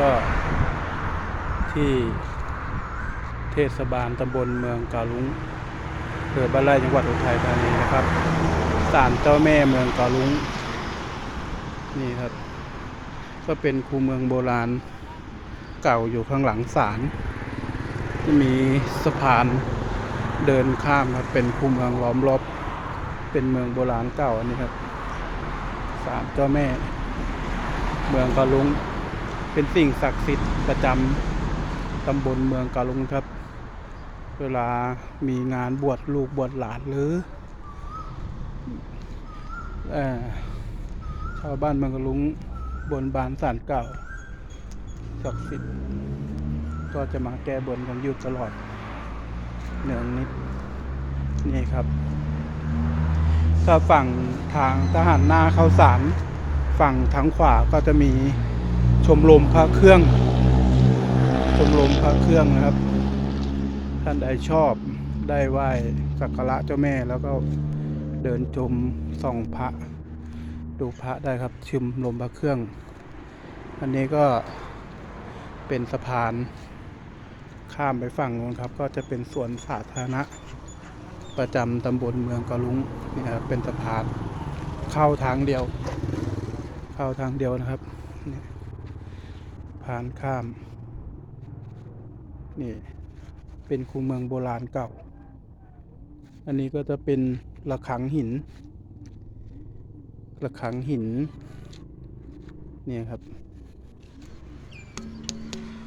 ก็ที่เทศบาลตำบลเมืองกาลุงอำเภอบ้านไร่จังหวัดอุทัยธานีนะครับศาลเจ้าแม่เมืองกาลุงนี่ครับ ก็เป็นคูเมืองโบราณเก่าอยู่ข้างหลังศาลที่มีสะพานเดินข้ามครับเป็นคูเมืองล้อมรอบเป็นเมืองโบราณเก่าอันนี้ครับศาลเจ้าแม่ เมืองกาลุง เป็นสิ่งศักดิ์สิทธิ์ประจำตำบลเมืองกาลุงครับ เวลามีงานบวชลูกบวชหลานหรือชาวบ้านเมืองกาลุงบนบานศาลเก่าศักดิ์สิทธิ์ก็จะมาแก้บนกันอยู่ตลอดเนืองนิดนี่ครับถ้าฝั่งทางทหารหน้าเข้าสารฝั่งทางขวาก็จะมี มรมพระเครื่อง ชมรมพระเครื่องนะครับ ท่านใดชอบได้ไหว้สักการะเจ้าแม่แล้วก็เดินชมส่องพระ ดูพระได้ครับชมรมพระเครื่อง อันนี้ก็เป็นสะพานข้ามไปฝั่งนู้นครับ ก็จะเป็นสวนสาธารณะ ประจำตำบลเมืองกะลุงนี่ครับเป็นสะพานเข้าทางเดียว เข้าทางเดียวนะครับ ผ่านข้าม นี่ เป็นคูเมืองโบราณเก่า อันนี้ก็จะเป็นระฆังหินระฆังหิน เนี่ยครับ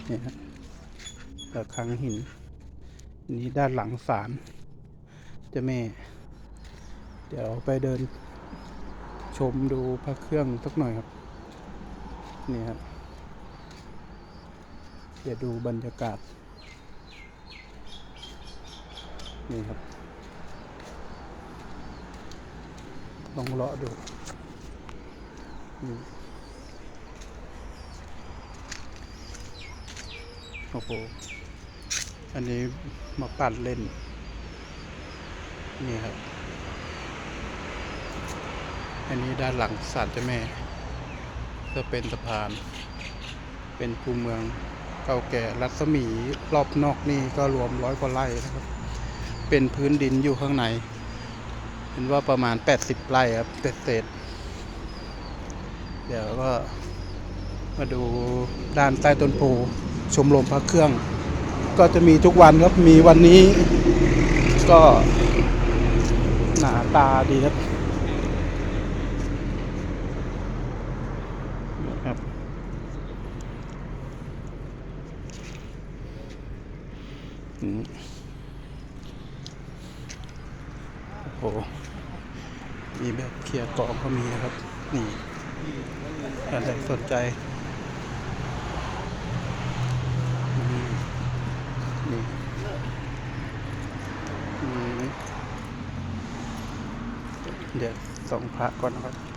เนี่ยครับระฆังหินอันนี้ด้านหลังศาลเจ้าแม่ เดี๋ยวไปเดินชมดูพระเครื่องสักหน่อยครับ นี่ครับ เดี๋ยวดูบรรยากาศ นี่ครับ ลองเลาะดูนี่โอ้โห อันนี้มาปั่นเล่น นี่ครับ อันนี้ด้านหลังศาลเจ้าแม่ ก็เป็นสะพาน เป็นคูเมือง เก่าแก่รัศมีรอบนอกนี่ก็รวมร้อยกว่าไร่นะครับ เป็นพื้นดินอยู่ข้างใน เห็นว่าประมาณ 80 ไร่ครับเป็ดเศษเดี๋ยวก็มาดูด้านใต้ต้นโพชมรมพระเครื่อง ก็จะมีทุกวันครับมีวันนี้ก็หนาตาดีครับครับ อืม โอ้โหมีแบบเคลียร์กองก็มีนะครับ นี่ถ้าใครสนใจนี่เดี๋ยวส่องพระก่อนนะครับ